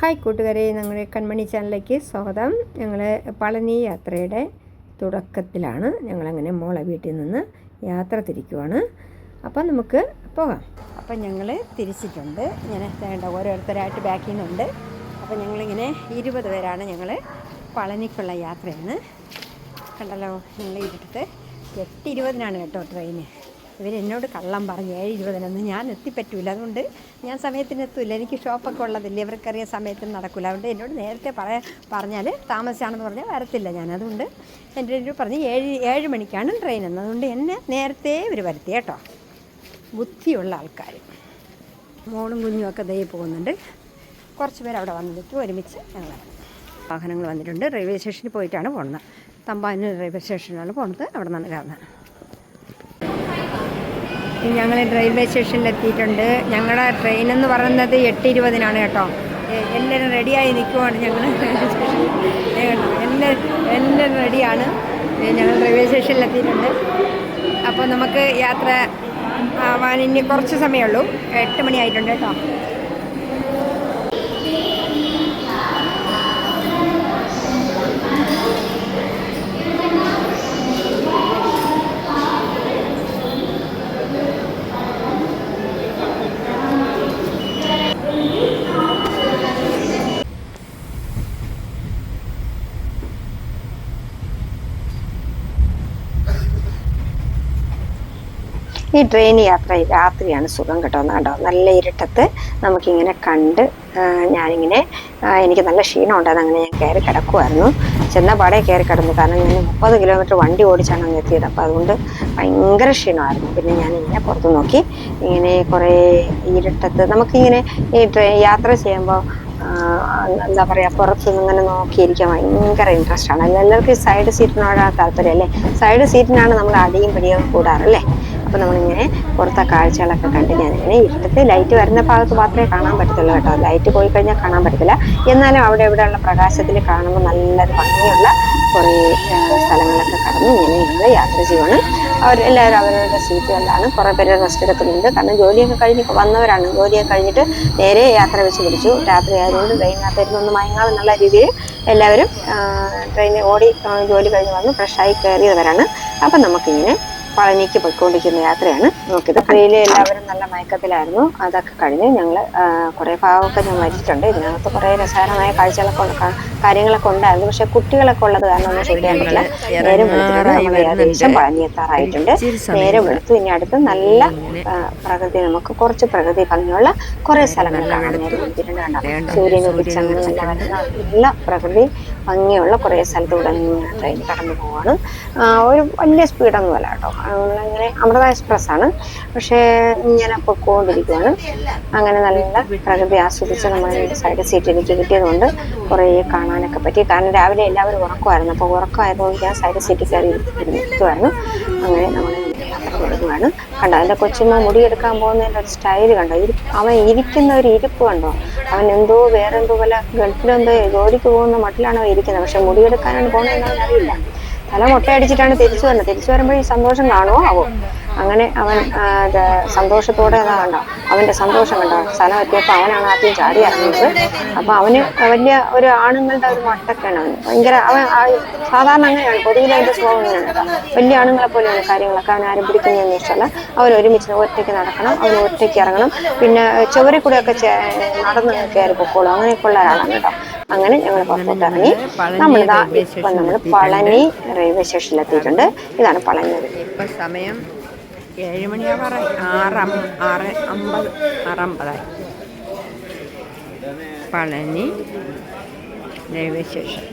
Hi കൂട്ടുകാരെ ഞങ്ങളുടെ കൺമണി ചാനലിലേക്ക് സ്വാഗതം. ഞങ്ങൾ പളനി യാത്രയുടെ തുടക്കത്തിലാണ്. ഞങ്ങളങ്ങനെ മോളെ വീട്ടിൽ നിന്ന് യാത്ര തിരിക്കുവാണ്. അപ്പം നമുക്ക് പോകാം. അപ്പം ഞങ്ങൾ തിരിച്ചിട്ടുണ്ട്. ഇങ്ങനെ വേണ്ട ഓരോരുത്തരായിട്ട് ബാക്കിൽ നിന്നുണ്ട്. അപ്പം ഞങ്ങളിങ്ങനെ ഇരുപത് പേരാണ് ഞങ്ങൾ പളനിക്കുള്ള യാത്രയാണ്. കണ്ടല്ലോ ഞങ്ങൾ ഇരുട്ടത്ത് എട്ട് ഇരുപതിനാണ് കേട്ടോ ട്രെയിന് ഇവരെന്നോട് കള്ളം പറഞ്ഞു ഏഴ് ഇരുപതിനൊന്നും ഞാൻ എത്തിപ്പറ്റൂല. അതുകൊണ്ട് ഞാൻ സമയത്തിന് എത്തൂല. എനിക്ക് ഷോപ്പൊക്കെ ഉള്ളതില്ലേ? ഇവർക്കറിയാം സമയത്തിന് നടക്കില്ല അതുകൊണ്ട് എന്നോട് നേരത്തെ പറയാ പറഞ്ഞാൽ താമസിച്ചാണെന്ന് പറഞ്ഞാൽ വരത്തില്ല ഞാൻ. അതുകൊണ്ട് എന്റെ ഒരു പറഞ്ഞ് ഏഴ് ഏഴ് മണിക്കാണ് ട്രെയിൻ എന്ന് അതുകൊണ്ട് എന്നെ നേരത്തെ ഇവർ വരുത്തി കേട്ടോ. ബുദ്ധിയുള്ള ആൾക്കാർ മോളും കുഞ്ഞും ഒക്കെ ദൈ പോകുന്നുണ്ട്. കുറച്ച് പേർ അവിടെ വന്ന് നിൽക്കും. ഒരുമിച്ച് ഞങ്ങൾ വാഹനങ്ങൾ വന്നിട്ടുണ്ട്. റെയിൽവേ സ്റ്റേഷനിൽ പോയിട്ടാണ് പോകുന്നത് തമ്പാനൂർ റെയിൽവേ സ്റ്റേഷനിലാണ് പോകുന്നത് അവിടെ നിന്നാണ് കയറുന്നത്. ഞങ്ങൾ റെയിൽവേ സ്റ്റേഷനിൽ എത്തിയിട്ടുണ്ട്. ഞങ്ങളുടെ ട്രെയിൻ എന്ന് പറയുന്നത് എട്ട് ഇരുപതിനാണ് കേട്ടോ എല്ലാവരും റെഡിയായി നിൽക്കുവാണ് ഞങ്ങൾ എല്ലാ എല്ലാവരും റെഡിയാണ് ഞങ്ങൾ റെയിൽവേ സ്റ്റേഷനിൽ എത്തിയിട്ടുണ്ട്. അപ്പോൾ നമുക്ക് യാത്ര ആവാൻ ഇനി കുറച്ച് സമയമുള്ളൂ എട്ട് മണിയായിട്ടുണ്ട് കേട്ടോ. ഈ ട്രെയിൻ യാത്ര രാത്രിയാണ് സുഖം കേട്ടോ. കണ്ടോ നല്ല ഇരുട്ടത്ത് നമുക്കിങ്ങനെ കണ്ട് ഞാനിങ്ങനെ എനിക്ക് നല്ല ക്ഷീണം ഉണ്ടായിരുന്നു അങ്ങനെ ഞാൻ കയറി കിടക്കുമായിരുന്നു ചെന്ന പാടെ കയറി കിടന്നു. കാരണം ഞാൻ മുപ്പത് കിലോമീറ്റർ വണ്ടി ഓടിച്ചാണ് അങ്ങ് എത്തിയത്. അപ്പോൾ അതുകൊണ്ട് ഭയങ്കര ക്ഷീണമായിരുന്നു. പിന്നെ ഞാൻ ഇങ്ങനെ പുറത്ത് നോക്കി. ഇങ്ങനെ കുറേ ഇരുട്ടത്ത് നമുക്കിങ്ങനെ ഈ ട്രെയിൻ യാത്ര ചെയ്യുമ്പോൾ എന്താ പറയുക പുറത്ത് ഇങ്ങനെ നോക്കിയിരിക്കാൻ ഭയങ്കര ഇൻട്രസ്റ്റ് ആണ്. എല്ലാവർക്കും സൈഡ് സീറ്റിനോടാണ് താല്പര്യം അല്ലേ? സൈഡ് സീറ്റിനാണ് നമ്മൾ അടിയും പിടിയും കൂടാറല്ലേ അപ്പോൾ നമ്മളിങ്ങനെ പുറത്തെ കാഴ്ചകളൊക്കെ കണ്ട് ഞാനിങ്ങനെ ഇരുട്ടത്ത് ലൈറ്റ് വരുന്ന ഭാഗത്ത് മാത്രമേ കാണാൻ പറ്റത്തുള്ളൂ കേട്ടോ. ലൈറ്റ് പോയി കഴിഞ്ഞാൽ കാണാൻ പറ്റത്തില്ല. എന്നാലും അവിടെ ഇവിടെയുള്ള പ്രകാശത്തിൽ കാണുമ്പോൾ നല്ലൊരു ഭംഗിയുള്ള കുറേ സ്ഥലങ്ങളൊക്കെ കടന്ന് ഇങ്ങനെ ഞങ്ങൾ യാത്ര ചെയ്യുവാണ്. അവർ എല്ലാവരും അവരവരുടെ സീറ്റുകളിലാണ് കുറേ പേര് റെസ്റ്റ് എടുക്കുന്നുണ്ട്. കാരണം ജോലിയൊക്കെ കഴിഞ്ഞ് വന്നവരാണ്. ജോലിയൊക്കെ കഴിഞ്ഞിട്ട് നേരെ യാത്ര വെച്ച് പിടിച്ചു രാത്രി ആയതുകൊണ്ട് ട്രെയിനിനകത്തായിരുന്നു ഒന്ന് മയങ്ങാം മയങ്ങാമെന്നുള്ള രീതിയിൽ എല്ലാവരും ട്രെയിനിൽ ഓടി ജോലി കഴിഞ്ഞ് വന്ന് ഫ്രഷായി കയറിയവരാണ്. അപ്പം നമുക്കിങ്ങനെ പളനിക്ക് പോയിക്കൊണ്ടിരിക്കുന്ന യാത്രയാണ്. നോക്കിയത് ട്രെയിനിൽ എല്ലാവരും നല്ല മയക്കത്തിലായിരുന്നു. അതൊക്കെ കഴിഞ്ഞ് ഞങ്ങൾ കുറേ ഭാഗമൊക്കെ ഞാൻ വരിച്ചിട്ടുണ്ട് ഇതിനകത്ത് കുറേ രസകരമായ കാഴ്ചകളൊക്കെ കാര്യങ്ങളൊക്കെ ഉണ്ടായിരുന്നു. പക്ഷെ കുട്ടികളൊക്കെ ഉള്ളത് കാരണം ഒന്നും ചെയ്യാൻ പറ്റില്ല. നേരം വെളുത്തിട്ട് നമ്മൾ ഏകദേശം പളനി എത്താറായിട്ടുണ്ട് നേരെ വെളുത്തു ഇനി അടുത്ത് നല്ല പ്രകൃതി നമുക്ക് കുറച്ച് പ്രകൃതി ഭംഗിയുള്ള കുറേ സ്ഥലങ്ങൾ കാണാൻ നേരം വെളുത്തിട്ടുണ്ട് കണ്ടോ സൂര്യൻ ഉദിച്ചങ്ങ് നല്ല വരുന്ന നല്ല പ്രകൃതി ഭംഗിയുള്ള കുറേ സ്ഥലത്തൂടെ ട്രെയിൻ കടന്നു പോവാണ്. ഒരു വലിയ സ്പീഡൊന്നുമല്ല കേട്ടോ. അങ്ങനെ അമൃത എക്സ്പ്രസ് ആണ്. പക്ഷേ ഇങ്ങനെ പൊക്കോണ്ടിരിക്കുകയാണ് അങ്ങനെ നല്ല പ്രകൃതി ആസ്വദിച്ച് നമ്മൾ സൈഡ് സീറ്റ് എനിക്ക് കിട്ടിയതുകൊണ്ട് കുറേ കാണാനൊക്കെ പറ്റി. കാരണം രാവിലെ എല്ലാവരും ഉറക്കമായിരുന്നു. അപ്പോൾ ഉറക്കമായതുകൊണ്ട് ഞാൻ സൈഡ് സീറ്റിൽ കയറി ഇരിക്കുമായിരുന്നു അങ്ങനെ നമ്മൾ തുടങ്ങുകയാണ് കണ്ടോ അതിന്റെ കൊച്ചുമ്മ മുടിയെടുക്കാൻ പോകുന്നതിന്റെ ഒരു സ്റ്റൈൽ കണ്ടോ? ഇരി അവൻ ഇരിക്കുന്ന ഒരു ഇരിപ്പ് കണ്ടോ? അവൻ എന്തോ വേറെന്തോ വല്ല ഗൾഫിലെന്തോ ജോലിക്ക് പോകുന്ന മട്ടിലാണ് അവൻ ഇരിക്കുന്നത്. പക്ഷെ മുടിയെടുക്കാനാണ് പോകുന്നതെന്ന് അറിയില്ല തല മുട്ടയടിച്ചിട്ടാണ് തിരിച്ചു വരുന്നത്. തിരിച്ചു വരുമ്പോൾ ഈ സന്തോഷം കാണുമോ ആവോ? അങ്ങനെ അവൻ സന്തോഷത്തോടെ അതാ കണ്ടോ അവന്റെ സന്തോഷം കണ്ടോ സ്ഥലം എത്തിയപ്പോൾ അവനാണ് ആദ്യം ചാടി ഇറങ്ങിയത്. അപ്പൊ അവന് വലിയ ഒരു ആണുങ്ങളുടെ ഒരു മട്ടൊക്കെയാണ് അവന്. ഭയങ്കര അവൻ സാധാരണ അങ്ങനെയാണ് പൊതുവിൽ അതിന്റെ സ്വഭാവം ഇങ്ങനെയാണ് വലിയ ആണുങ്ങളെ പോലെയാണ് കാര്യങ്ങളൊക്കെ അവൻ ആരും പിടിക്കുന്നതെന്ന് വെച്ചാൽ അവർ ഒരുമിച്ച് ഒറ്റയ്ക്ക് നടക്കണം അവൻ ഒറ്റയ്ക്ക് ഇറങ്ങണം. പിന്നെ ചുവരിൽ കൂടെയൊക്കെ നടന്ന് കയറി പൊക്കോളും. അങ്ങനെയൊക്കെ ഉള്ള ഒരാളാണ് കേട്ടോ. അങ്ങനെ ഞങ്ങൾ പുറത്തോട്ട് ഇറങ്ങി. നമ്മളിതാ ഇപ്പം നമ്മൾ പളനി റെയിൽവേ സ്റ്റേഷനിലെത്തിയിട്ടുണ്ട്. ഇതാണ് പളനി ഇപ്പം സമയം ഏഴ് പറ. ആറ് ആറ് അമ്പത് ആറ് അമ്പതായി. Palani railway station